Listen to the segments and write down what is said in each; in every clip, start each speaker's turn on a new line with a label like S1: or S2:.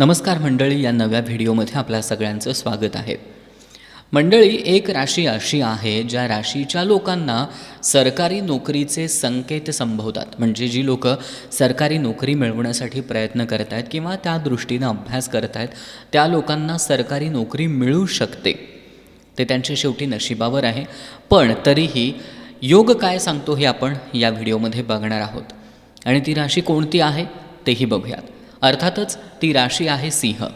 S1: नमस्कार मंडळी या नव्या व्हिडिओमध्ये आपल्या सगळ्यांचं स्वागत आहे. मंडळी एक राशी अशी आहे ज्या राशीच्या लोकांना सरकारी नोकरीचे संकेत संभवतात. म्हणजे जी लोकं सरकारी नोकरी मिळवण्यासाठी प्रयत्न करत आहेत किंवा त्या दृष्टीनं अभ्यास करत आहेत त्या लोकांना सरकारी नोकरी मिळू शकते. ते त्यांच्या शेवटी नशिबावर आहे. पण तरीही योग काय सांगतो हे आपण या व्हिडिओमध्ये बघणार आहोत. आणि ती राशी कोणती आहे तेही बघूयात. अर्थातच ती राशी आहे सिंह.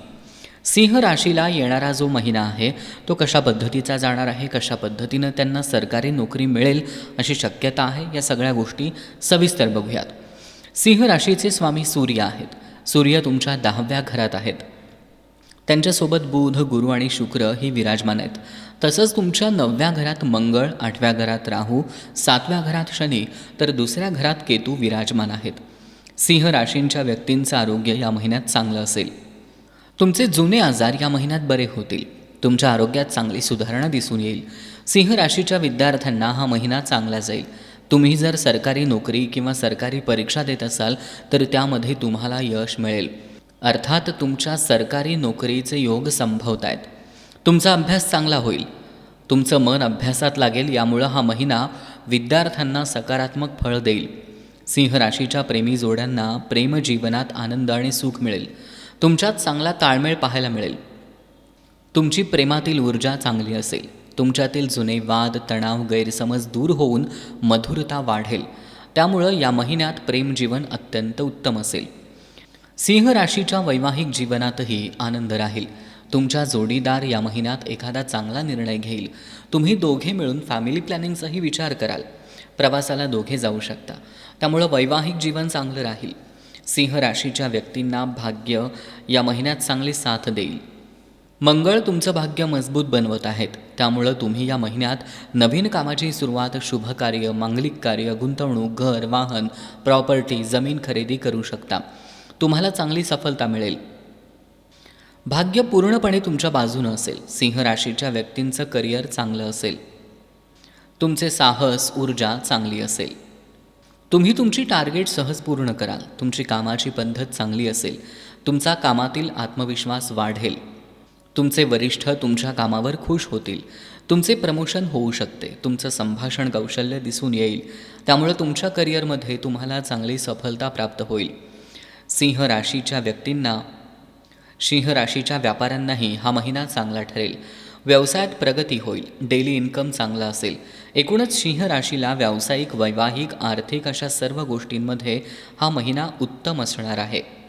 S1: सिंह राशीला येणारा जो महिना आहे तो कशा पद्धतीचा जाणार आहे कशा पद्धतीनं त्यांना सरकारी नोकरी मिळेल अशी शक्यता आहे या सगळ्या गोष्टी सविस्तर बघूयात. सिंह राशीचे स्वामी सूर्य आहेत. सूर्य तुमच्या दहाव्या घरात आहेत. त्यांच्यासोबत बुध गुरु आणि शुक्र ही विराजमान आहेत. तसंच तुमच्या नवव्या घरात मंगळ आठव्या घरात राहू सातव्या घरात शनी तर दुसऱ्या घरात केतू विराजमान आहेत. सिंह राशींच्या व्यक्तींचं आरोग्य या महिन्यात चांगलं असेल. तुमचे जुने आजार या महिन्यात बरे होतील. तुमच्या आरोग्यात चांगली सुधारणा दिसून येईल. सिंह राशीच्या विद्यार्थ्यांना हा महिना चांगला जाईल. तुम्ही जर सरकारी नोकरी किंवा सरकारी परीक्षा देत असाल तर त्यामध्ये तुम्हाला यश मिळेल. अर्थात तुमच्या सरकारी नोकरीचे योग संभवत आहेत तुमचा अभ्यास चांगला होईल. तुमचं मन अभ्यासात लागेल यामुळं हा महिना विद्यार्थ्यांना सकारात्मक फळ देईल. सिंह राशीच्या प्रेमी जोड्यांना प्रेमजीवनात आनंद आणि सुख मिळेल. तुमच्यात चांगला ताळमेळ पाहायला मिळेल. तुमची प्रेमातील ऊर्जा चांगली असेल. तुमच्यातील जुने वाद तणाव गैरसमज दूर होऊन मधुरता वाढेल. त्यामुळं या महिन्यात प्रेमजीवन अत्यंत उत्तम असेल. सिंह राशीच्या वैवाहिक जीवनातही आनंद राहील. तुमच्या जोडीदार या महिन्यात एखादा चांगला निर्णय घेईल. तुम्ही दोघे मिळून फॅमिली प्लॅनिंगचाही विचार कराल. प्रवासाला दोघे जाऊ शकता. त्यामुळं वैवाहिक जीवन चांगलं राहील. सिंह राशीच्या व्यक्तींना भाग्य या महिन्यात चांगली साथ देईल. मंगळ तुमचं भाग्य मजबूत बनवत आहेत. त्यामुळं तुम्ही या महिन्यात नवीन कामाची सुरुवात शुभ कार्य मांगलिक कार्य गुंतवणूक घर वाहन प्रॉपर्टी जमीन खरेदी करू शकता. तुम्हाला चांगली सफलता मिळेल. भाग्य पूर्णपणे तुमच्या बाजूनं असेल. सिंह राशीच्या व्यक्तींचं करिअर चांगलं असेल. तुमचे साहस ऊर्जा चांगली असेल. तुम्ही तुमची टार्गेट सहज पूर्ण कराल. तुमची कामाची पद्धत चांगली असेल. तुमचा कामातील आत्मविश्वास वाढेल. तुमचे वरिष्ठ तुमच्या कामावर खुश होतील. तुमचे प्रमोशन होऊ शकते. तुमचं संभाषण कौशल्य दिसून येईल. त्यामुळे तुमच्या करिअरमध्ये तुम्हाला चांगली सफलता प्राप्त होईल. सिंह राशीच्या व्यक्तींना सिंह राशीच्या व्यापाऱ्यांनाही हा महिना चांगला ठरेल. व्यवसायात प्रगती होईल. डेली इन्कम चांगला असेल. एकूणच सिंह राशीला व्यावसायिक वैवाहिक आर्थिक अशा सर्व गोष्टींमध्ये हा महिना उत्तम असणार आहे.